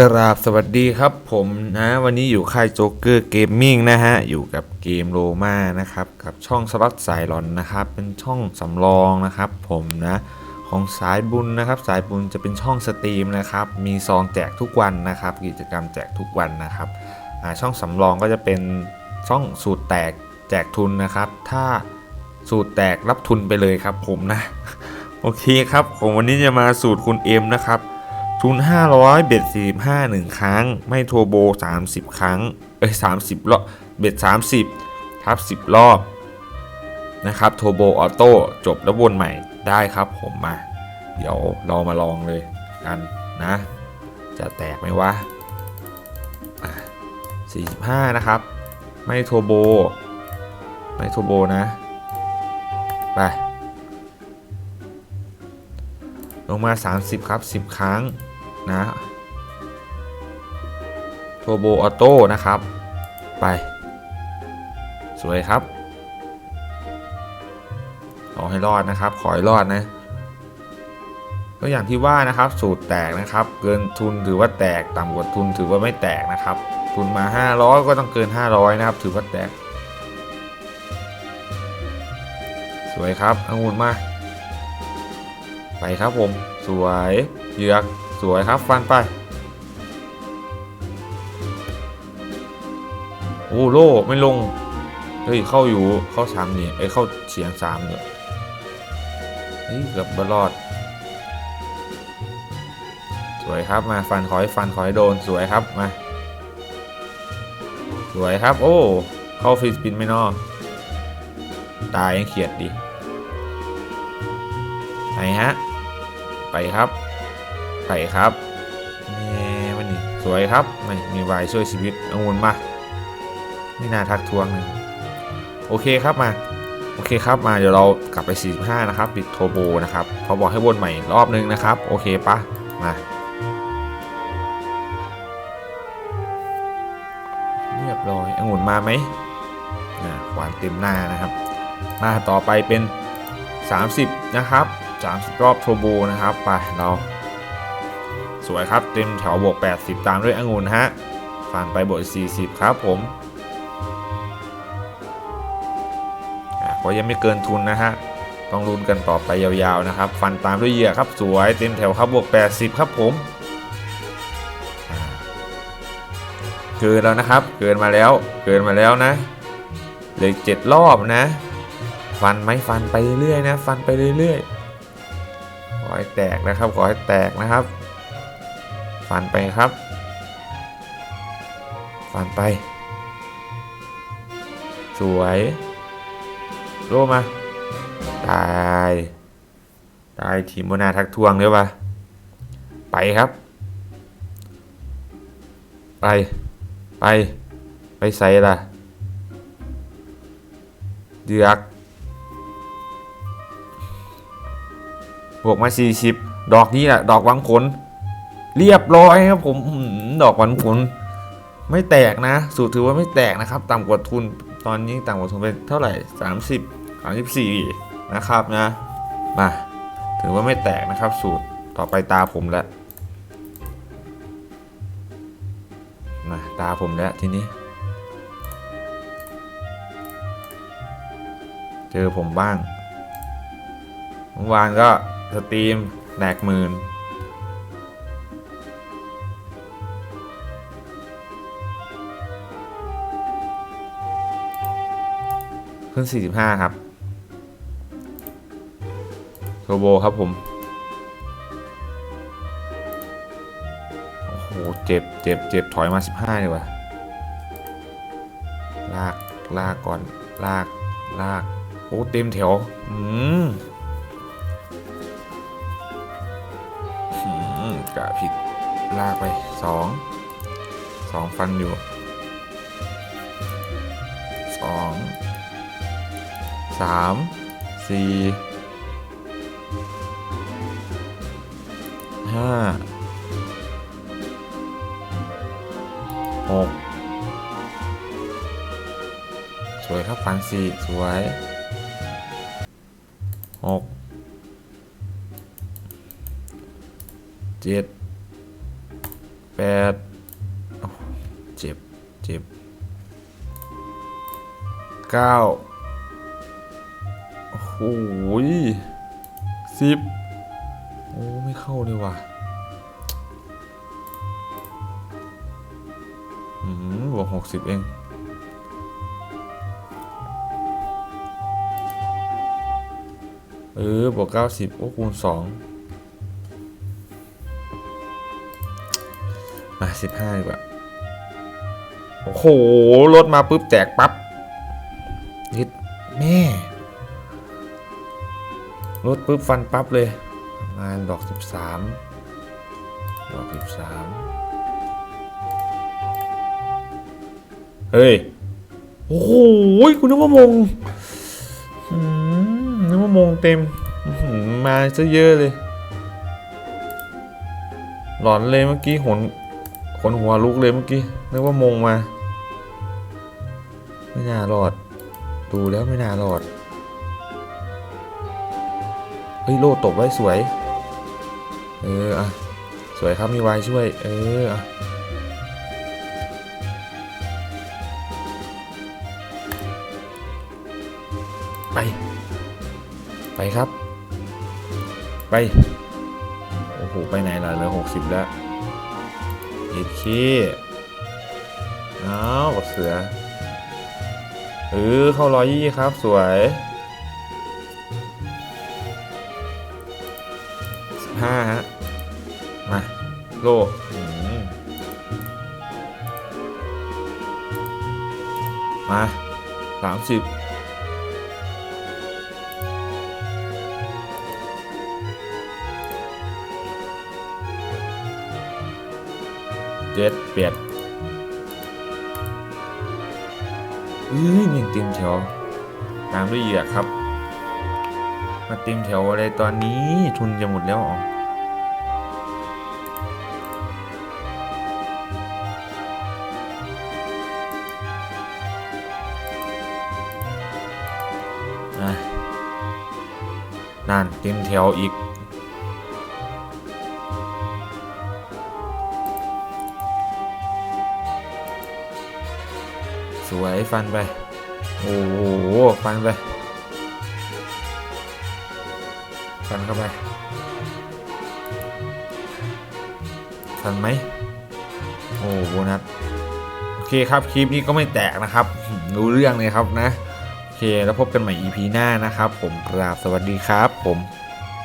กราบสวัสดีครับผมนะวันนี้อยู่ค่ายโจ๊กเกอร์เกมมิ่งนะฮะ อยู่กับเกมโรมานะครับ กับช่องสล็อตสายหลอนนะครับ เป็นช่องสำรองนะครับ ผมนะของสายบุญนะครับ สายบุญจะเป็นช่องสตรีมนะครับ มีซองแจกทุกวันนะครับ กิจกรรมแจกทุกวันนะครับช่องสำรองก็จะเป็นช่องสูตรแตกแจกทุนนะครับ ถ้าสูตรแตกรับทุนไปเลยครับ ผมนะโอเคครับผมวันนี้จะมาสูตรคุณเอ็มนะครับ ทุน 500 เบ็ด 45 1 ครั้ง ไม่โทโบ 30 ครั้ง เอ้ย 30รอบ เบ็ด 30 ทับ 10 รอบ นะครับ โทโบออโต้ จบแล้ววนใหม่ ได้ครับผมมา เดี๋ยวเรามาลองเลยกันนะ จะแตกไหมวะอะ45 นะครับ ไม่โทโบ ไม่โทโบนะ ไปลงมา 30 ครับ 10 ครั้ง นะโทโบออโต้นะครับ ไป สวยครับขอให้รอดนะครับ ขอให้รอดนะก็อย่างที่ว่านะครับ สูตรแตกนะครับ เกินทุนถือว่าแตกต่ำกว่าทุนถือว่าไม่แตกนะครับ ทุนมา 500 ก็ต้องเกิน 500 นะครับ ถือว่าแตก สวยครับองุ่นมา ไปครับผม สวยเหยือก สวยครับฟันไป โอ้โลไม่ลง เฮ้ย เข้าอยู่เข้าสามนี่ไอ้เข้าเฉียงสามเนี่ยเฮ้ยเกือบบรอด สวยครับมาฟันขอให้ฟันขอให้โดนสวยครับมา สวยครับ โอ้ เข้าฟรีสปินไม่นอตายยังเขียดดิ ไหนฮะ ไปครับ ไปครับแหม่มันนี่สวยครับไม่มีวายช่วยชีวิตองุ่นมาไม่น่าทักท้วงเลยโอเคครับมา โอเคครับมาเดี๋ยวเรากลับไป 45 นะครับ ปิดโทโบนะครับเขาบอกให้วนใหม่รอบนึงนะครับ โอเคปะมาเรียบร้อยองุ่นมาไหมนะขวานเต็มหน้านะครับ มาต่อไปเป็น 30 นะครับ 30 รอบโทโบนะครับ ไปเรา สวยครับ เต็มแถวบวก 80 ตามด้วยองุ่นฮะฟันไปบวก40 ครับผมอะก็ยังไม่เกินทุนนะฮะ ต้องลุ้นกันต่อไปยาวๆนะครับ ฟันตามด้วยเหยื่อครับ สวยเต็มแถวครับบวก 80 ครับผมเกินแล้วนะครับ เกินมาแล้ว เกินมาแล้วนะเหลืออกเจ็ดรอบนะ ฟันไหมฟันไปเรื่อยๆนะ ฟันไปเรื่อยๆ ขอให้แตกนะครับ ขอให้แตกนะครับ ฟันไปครับ ฟันไป สวยโลมา ตาย ตายทีมบนาทักทวงเด้อปะไปครับ ไป ไป ไปใส่ละเดือกบวกมา 40 ดอกนี้แหละ ดอกหวังผล เรียบร้อยครับผมดอกหวังผลไม่แตกนะ สูตรถือว่าไม่แตกนะครับ ต่ำกว่าทุนตอนนี้ต่ำกว่าทุนไปเท่าไหร่ 30 34 นะครับนะมาถือว่าไม่แตกนะครับ สูตรต่อไปตาผมแล้วมาตาผมแล้วทีนี้ เจอผมบ้างเมื่อวานก็สตรีมแหลกหมื่น ขึ้น 45 ครับโทโบครับผม โอ้โห เจ็บเจ็บเจ็บถอยมา 15ดีกว่า ลาก ลากก่อน ลาก ลาก โอ้ เต็มแถว อืมอืมกะผิด ลากไปสองสองฟันอยู่สอง สามสี่ห้าหกสวยครับฟันสี่สวยหกเจ็ดแปดเจ็บเจ็บเก้า โอ้โหสิบโอ้ไม่เข้าเลยว่ะอืมบวกหกสิบเองเออบวกเก้าสิบโอ้คูณสองมาสิบห้าดีกว่า โอ้โหรถมาปุ๊บแตกปั๊บ รถปุ๊บฟันปั๊บเลยประมาณดอกสิบสามดอกสิบสามเฮ้ย โอ้โหคุณนึกว่ามงนึกว่ามงเต็ม มาซะเยอะเลย หลอนเลยเมื่อกี้ขนขนหัวลุกเลยเมื่อกี้ นึกว่ามงมา ไม่น่ารอด ดูแล้วไม่น่ารอด เฮ้ยโลดตบไว้สวย เอออะสวยครับมีวายช่วย เอออะไป ไปครับ ไป โอ้โห ไปไหนล่ะเหลือหกสิบแล้วเอ็ดเอ้าวบักเสือเออเข้าร้อยยี่ครับ สวย ห้าฮะ มา โลมาสามสิบเจ็ดเปียดอื้อยังเต็มแถวตามด้วยเหยือกครับ มาเต็มแถวอะไรตอนนี้ทุนจะหมดแล้วอ๋ออะนั่นเต็มแถวอีก สวยฟันไป โอ้โห ฟันไป ฟันเข้าไปทันไหมโอ้โบนัสโอเคครับคลิปนี้ก็ไม่แตกนะครับรู้เรื่องเลยครับนะ โอเคแล้วพบกันใหม่ EP หน้านะครับ ผมกราบสวัสดีครับ ผม